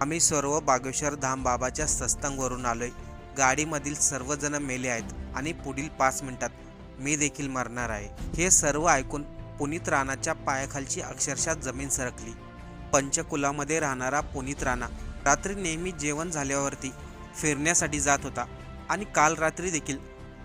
आम्ही सर्व बागेश्वर धाम बाबाच्या सत्संगवरून आलोय. गाडीमधील सर्वजण मेले आहेत आणि पुढील पाच मिनिटात मी देखील मरणार आहे. हे सर्व ऐकून पुनीत राणाच्या पायाखालची अक्षरशः जमीन सरकली. पंचकुलामध्ये राहणारा पुनीत राणा रात्री नेहमी जेवण झाल्यावरती फिरण्यासाठी जात होता आणि काल रात्री देखील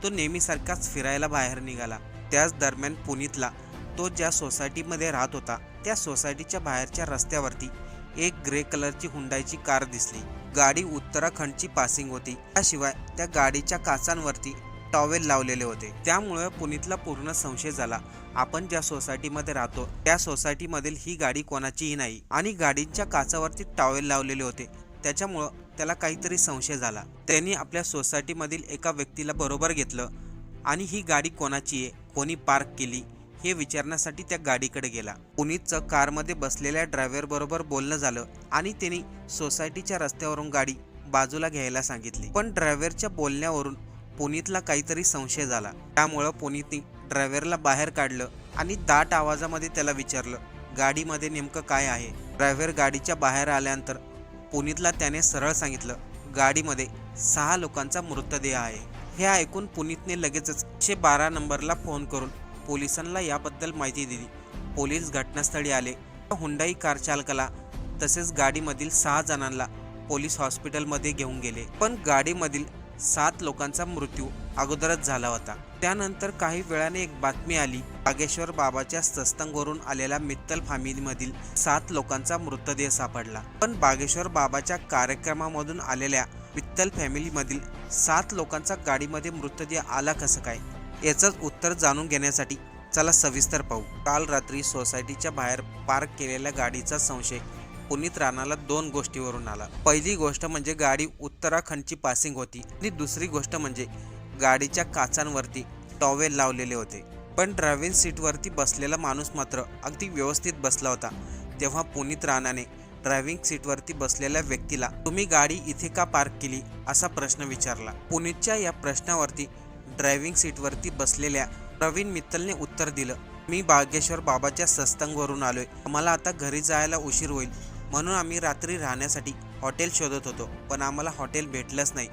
तो नेहमीसारखाच फिरायला बाहेर निघाला. त्याच दरम्यान पुनीतला तो ज्या सोसायटीमध्ये राहत होता त्या सोसायटीच्या बाहेरच्या रस्त्यावरती एक ग्रे कलरची हुंडाईची कार दिसली. गाडी उत्तराखंडची पासिंग होती. त्याशिवाय त्या गाडीच्या काचांवरती टॉवेल लावलेले होते. त्यामुळे पुनीतला पूर्ण संशय झाला. आपण ज्या सोसायटीमध्ये राहतो त्या सोसायटीमधील ही गाडी कोणाचीही नाही. आणि गाडीच्या काचावरती टॉवेल लावलेले होते. त्याच्यामुळं त्याला काहीतरी संशय झाला. त्यांनी आपल्या सोसायटीमधील एका व्यक्तीला बरोबर घेतलं. आणि ही गाडी कोणाची आहे कोणी पार्क केली? हे विचारण्यासाठी त्या गाडीकडे गेला. पुनीतचं कारमध्ये बसलेल्या ड्रायव्हर बरोबर बोलणं झालं आणि त्यांनी सोसायटीच्या रस्त्यावरून गाडी बाजूला घ्यायला सांगितली. पण ड्रायव्हरच्या बोलण्यावरून पुनीतला काहीतरी संशय झाला. त्यामुळं पुनीतने ड्रायव्हरला बाहेर काढलं आणि दाट आवाजामध्ये त्याला विचारलं गाडीमध्ये नेमकं काय आहे? ड्रायव्हर गाडीच्या बाहेर आल्यानंतर पुनीतला त्याने सरळ सांगितलं गाडीमध्ये सहा लोकांचा मृतदेह आहे. हे ऐकून पुनीतने लगेचच एकशे बारा नंबरला फोन करून पोलिसांना याबद्दल माहिती दिली. पोलीस घटनास्थळी आले. हुंडाई कार चालकाला तसेच गाडीमधील सहा जणांना पोलीस हॉस्पिटलमध्ये घेऊन गेले. पण गाडीमधील सात लोकांचा मृत्यू अगोदरच झाला होता. त्यानंतर काही वेळाने एक बातमी आली. बागेश्वर बाबाच्या सत्संगवरून आलेल्या मित्तल फॅमिलीमधील सात लोकांचा मृतदेह सापडला. पण बागेश्वर बाबाच्या कार्यक्रमामधून आलेल्या मित्तल फॅमिलीमधील सात लोकांचा गाडीमध्ये मृतदेह आला कसं काय? याचंच उत्तर जाणून घेण्यासाठी चला सविस्तर पाहू. काल रात्री सोसायटीच्या बाहेर पार्क केलेल्या गाडीचा संशय पुनीत राणाला दोन गोष्टीवरून आला. पहिली गोष्ट म्हणजे गाडी उत्तराखंडची पासिंग होती आणि दुसरी गोष्ट म्हणजे गाडीच्या काचांवरती टॉवेल लावलेले होते. पण ड्रायव्हिंग सीटवरती बसलेला माणूस मात्र अगदी व्यवस्थित बसला होता. तेव्हा पुनीत राणाने ड्रायव्हिंग सीटवरती बसलेल्या व्यक्तीला तुम्ही गाडी इथे का पार्क केली? असा प्रश्न विचारला. पुनीतच्या या प्रश्नावरती ड्रायव्हिंग सीटवरती बसलेल्या प्रवीण मित्तलने उत्तर दिलं मी बागेश्वर बाबाच्या सत्संगवरून आलोय. आम्हाला आता घरी जायला उशीर होईल. म्हणून आम्ही रात्री राहण्यासाठी हॉटेल शोधत होतो पण आम्हाला हॉटेल भेटलंच नाही.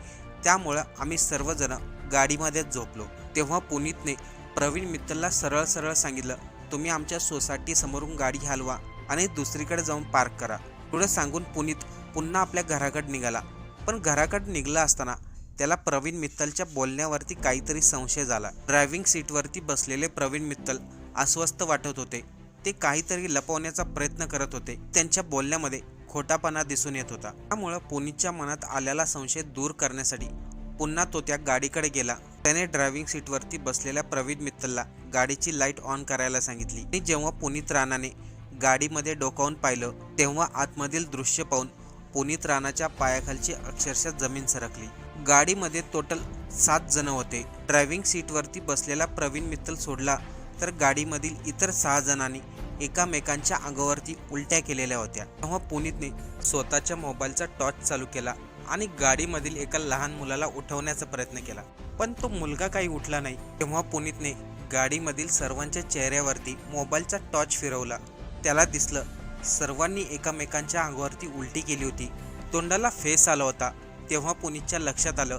त्यामुळं आम्ही सर्वजण गाडीमध्येच झोपलो. तेव्हा पुनीतने प्रवीण मित्तलला सरळ सरळ सांगितलं तुम्ही आमच्या सोसायटी समोरून गाडी हलवा आणि दुसरीकडे जाऊन पार्क करा. पुढं सांगून पुनीत पुन्हा आपल्या घराकडे निघाला. पण घराकडे निघला असताना त्याला प्रवीण मित्तलच्या बोलण्यावरती काहीतरी संशय झाला. ड्रायव्हिंग सीटवरती बसलेले प्रवीण मित्तल अस्वस्थ वाटत होते. ते काहीतरी लपवण्याचा प्रयत्न करत होते. त्यांच्या बोलण्यामध्ये खोटापणा दिसून येत होता. त्यामुळं पुनीतच्या मनात आलेला संशय दूर करण्यासाठी पुन्हा तो त्या गाडीकडे गेला. त्याने ड्रायव्हिंग सीटवरती बसलेल्या प्रवीण मित्तलला गाडीची लाइट ऑन करायला सांगितली. आणि जेव्हा पुनीत राणाने गाडीमध्ये डोकावून पाहिलं तेव्हा आतमधील दृश्य पाहून पुनीत राणाच्या पायाखालची अक्षरशः जमीन सरकली. गाडीमध्ये टोटल सात जण होते. ड्रायव्हिंग सीटवरती बसलेला प्रवीण मित्तल सोडला तर गाडीमधील इतर सहा जणांनी एकामेकांच्या अंगावरती उलट्या केलेल्या होत्या. तेव्हा पुनीतने स्वतःच्या मोबाईलचा टॉर्च चालू केला आणि गाडीमधील एका लहान मुलाला उठवण्याचा प्रयत्न केला. पण तो मुलगा काही उठला नाही. तेव्हा पुनीतने गाडीमधील सर्वांच्या चेहऱ्यावरती मोबाईलचा टॉर्च फिरवला. त्याला दिसलं सर्वांनी एकामेकांच्या अंगावरती उलटी केली होती. तोंडाला फेस आला होता. तेव्हा पुनीतच्या लक्षात आलं.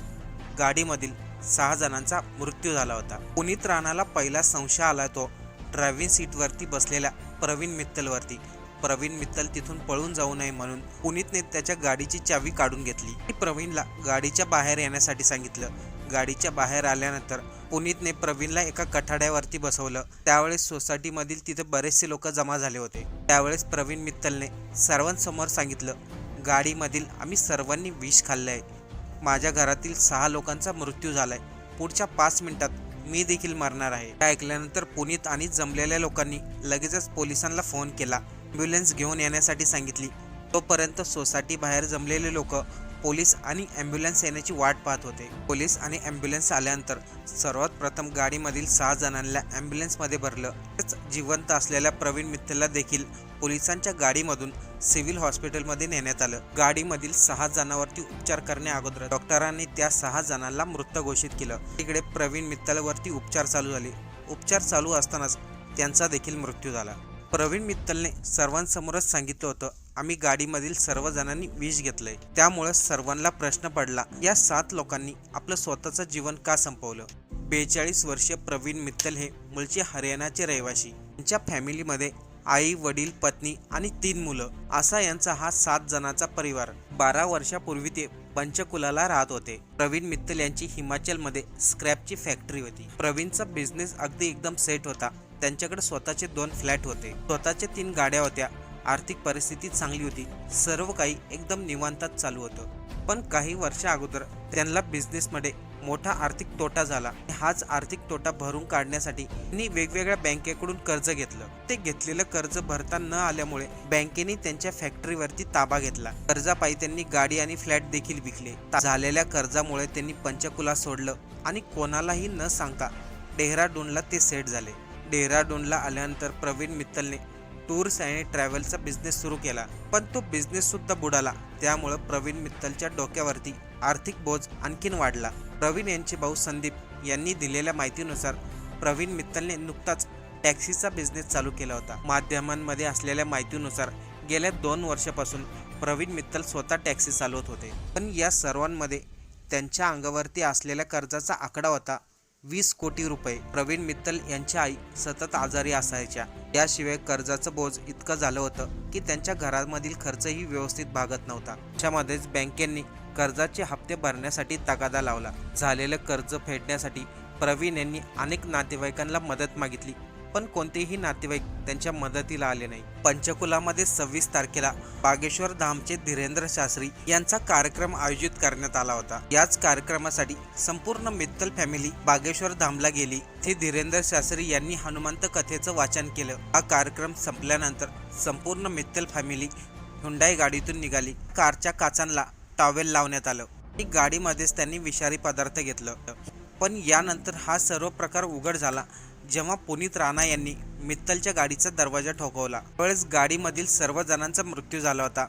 गाडीमधील सहा जणांचा मृत्यू झाला होता. पुनीत राणाला पहिला संशय आला तो ड्रायव्हिंग सीटवरती बसलेल्या प्रवीण मित्तलवरती. प्रवीण मित्तल तिथून पळून जाऊ नये म्हणून पुनीतने त्याच्या गाडीची चावी काढून घेतली. आणि प्रवीणला गाडीच्या बाहेर येण्यासाठी सांगितलं. गाडीच्या बाहेर आल्यानंतर पुनीतने प्रवीणला एका कठाड्यावरती बसवलं. त्यावेळेस सोसायटीमधील तिथे बरेचसे लोक जमा झाले होते. त्यावेळेस प्रवीण मित्तलने सर्वांसमोर सांगितलं गाडीमधील आम्ही सर्वांनी विष खाल्लं आहे माझ्या घरातील सहा लोकांचा मृत्यू झालाय. पुढच्या पाच मिनिटात मी देखील मरणार आहे. ऐकल्यानंतर पुनीत आणि जमलेल्या लोकांनी लगेचच पोलिसांना फोन केला. ॲम्ब्युलन्स घेऊन येण्यासाठी सांगितली. तोपर्यंत सोसायटी बाहेर जमलेले लोक पोलीस आणि ॲम्ब्युलन्स येण्याची वाट पाहत होते. पोलीस आणि ॲम्ब्युलन्स आल्यानंतर सर्वात प्रथम गाडीमधील सहा जणांना ॲम्ब्युलन्समध्ये भरलं. जिवंत असलेल्या प्रवीण मित्तलला देखील पोलिसांच्या गाडीमधून सिव्हिल हॉस्पिटलमध्ये नेण्यात आलं. गाडीमधील सहा जणांवरती उपचार करण्या अगोदर डॉक्टरांनी त्या सहा जणांना मृत घोषित केलं. तिकडे प्रवीण मित्तलवरती उपचार चालू झाले. उपचार चालू असतानाच त्यांचा देखील मृत्यू झाला. प्रवीण मित्तलने सर्वांसमोरच सांगितलं होतं आम्ही गाडीमधील सर्व जणांनी विष घेतलंय. त्यामुळं सर्वांना प्रश्न पडला या सात लोकांनी आपलं स्वतःचं जीवन का संपवलं? बेचाळीस वर्षीय प्रवीण मित्तल हे मूळचे हरियाणाचे रहिवासी. त्यांच्या फॅमिलीमध्ये आई वडील पत्नी आणि तीन मुलं असा यांचा हा सात जणांचा परिवार. बारा वर्षापूर्वी ते पंचकुलाला राहत होते. प्रवीण मित्तल यांची हिमाचलमध्ये स्क्रॅपची फॅक्टरी होती. प्रवीणचा बिझनेस अगदी एकदम सेट होता. त्यांच्याकडे स्वतःचे दोन फ्लॅट होते. स्वतःच्या तीन गाड्या होत्या. आर्थिक परिस्थिती चांगली होती. सर्व काही एकदम निवांतात चालू होतं. पण काही वर्षा अगोदर त्यांना बिझनेसमध्ये मोठा आर्थिक तोटा झाला. हाच आर्थिक तोटा भरून काढण्यासाठी त्यांनी वेगवेगळ्या बँकेकडून कर्ज घेतलं. ते घेतलेलं कर्ज भरता न आल्यामुळे बँकेने त्यांच्या फॅक्टरीवरती ताबा घेतला. कर्जापायी त्यांनी गाडी आणि फ्लॅट देखील विकले. झालेल्या कर्जामुळे त्यांनी पंचकुला सोडलं आणि कोणालाही न सांगता डेहराडूनला ते सेट झाले. डेहराडूनला आल्यानंतर प्रवीण मित्तलने टूर्स आणि ट्रॅव्हलचा बिझनेस सुरू केला. पण तो बिझनेस सुद्धा बुडाला. त्यामुळं प्रवीण मित्तलच्या डोक्यावरती आर्थिक बोज आणखीन वाढला. प्रवीण यांचे भाऊ संदीप यांनी दिलेल्या माहितीनुसार प्रवीण मित्तलने नुकताच टॅक्सीचा बिझनेस चालू केला होता. माध्यमांमध्ये असलेल्या माहितीनुसार गेल्या दोन वर्षापासून प्रवीण मित्तल स्वतः टॅक्सी चालवत होते. पण या सर्वांमध्ये त्यांच्या अंगावरती असलेल्या कर्जाचा आकडा होता वीस कोटी रुपये. प्रवीण मित्तल यांच्या आई सतत आजारी असायच्या. याशिवाय कर्जाचं बोज इतकं झालं होतं की त्यांच्या घरामधील खर्चही व्यवस्थित भागत नव्हता. त्यामध्येच बँकेंनी कर्जाचे हप्ते भरण्यासाठी तगादा लावला. झालेलं कर्ज फेडण्यासाठी प्रवीण यांनी अनेक नातेवाईकांना मदत मागितली पण कोणतेही नातेवाईक त्यांच्या मदतीला आले नाही. पंचकुलामध्ये सव्वीस तारखेला बागेश्वर धामचे धीरेंद्र शास्त्री यांचा कार्यक्रम आयोजित करण्यात आला होता. याच कार्यक्रमासाठी संपूर्ण मित्तल फॅमिली बागेश्वर धामला गेली. ते धीरेंद्र शास्त्री यांनी हनुमंत कथेचं वाचन केलं. हा कार्यक्रम संपल्यानंतर संपूर्ण मित्तल फॅमिली हुंडाई गाडीतून निघाली. कारच्या काचांना टॉवेल लावण्यात आलं. आणि गाडीमध्येच त्यांनी विषारी पदार्थ घेतलं. पण यानंतर हा सर्व प्रकार उघड झाला जेव्हा पुनीत राणा यांनी मित्तलच्या गाडीचा दरवाजा ठोकवला. त्यावेळेस गाडीमधील सर्व जणांचा मृत्यू झाला होता.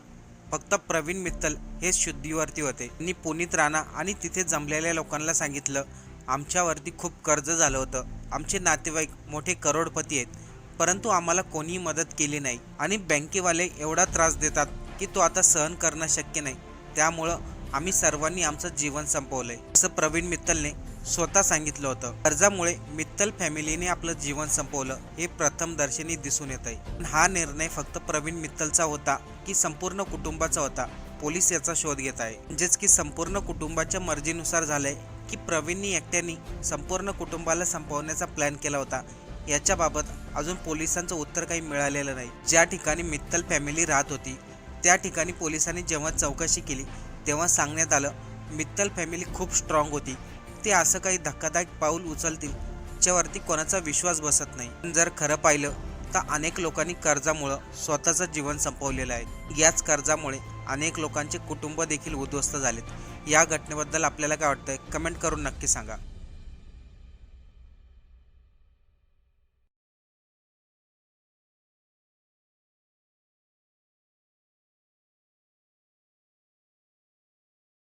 फक्त प्रवीण मित्तल हे शुद्धीवरती होते. त्यांनी पुनीत राणा आणि तिथे जमलेल्या लोकांना सांगितलं आमच्यावरती खूप कर्ज झालं होतं. आमचे नातेवाईक मोठे करोडपती आहेत परंतु आम्हाला कोणीही मदत केली नाही. आणि बँकेवाले एवढा त्रास देतात की तो आता सहन करणं शक्य नाही. त्यामुळं आम्ही सर्वांनी आमचं जीवन संपवलंय. असं प्रवीण मित्तलने स्वतः सांगितलं होतं. कर्जामुळे मित्तल फॅमिलीने आपलं जीवन संपवलं हे प्रथम दर्शनी दिसून येत आहे हा निर्णय फक्त प्रवीण मित्तलचा होता की संपूर्ण कुटुंबाचा होता पोलीस याचा शोध घेत आहे. म्हणजेच की संपूर्ण कुटुंबाच्या मर्जीनुसार झालंय की प्रवीणनी एकट्याने संपूर्ण कुटुंबाला संपवण्याचा प्लॅन केला होता. याच्याबाबत अजून पोलिसांचं उत्तर काही मिळालेलं नाही. ज्या ठिकाणी मित्तल फॅमिली राहत होती त्या ठिकाणी पोलिसांनी जेव्हा चौकशी केली तेव्हा सांगण्यात आलं मित्तल फॅमिली खूप स्ट्रॉंग होती. ते असं काही धक्कादायक पाऊल उचलतील ज्यावरती कोणाचा विश्वास बसत नाही. जर खरं पाहिलं तर अनेक लोकांनी कर्जामुळं स्वतःचं जीवन संपवलेलं आहे. याच कर्जामुळे अनेक लोकांचे कुटुंब देखील उद्ध्वस्त झालेत. या घटनेबद्दल आपल्याला काय वाटतंय? कमेंट करून नक्की सांगा.